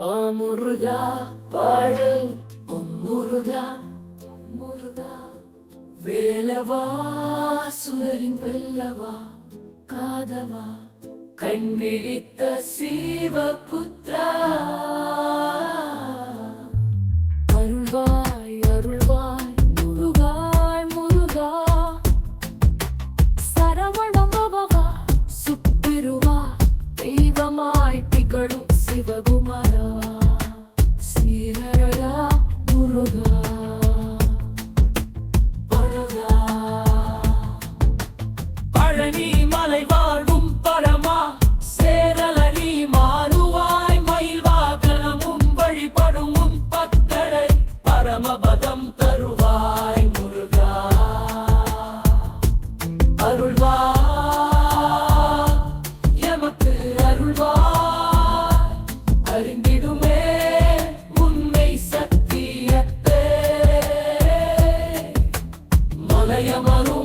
ஆ முருகா பாடு முருகா முருகா. வேலவா சுவரின் வெல்லவா காதவா. கண்ணிழித்த சிவபுத்ரா. அருள்வாய் அருள்வாய் முருகாய் முருகா. சரவணம் பவா சுப்பிருவா தெய்வமாய் திகழும் சிவகுமாரா சீரழகா முருகா பழனி மலை வாழ்வும் பரமா சேரலனி மாறுவாய் மயில் வாகனமும் வழிபடும் பக்தரை பரமபதம் தருவாய் முருகா. அருள்வா ఆలయమను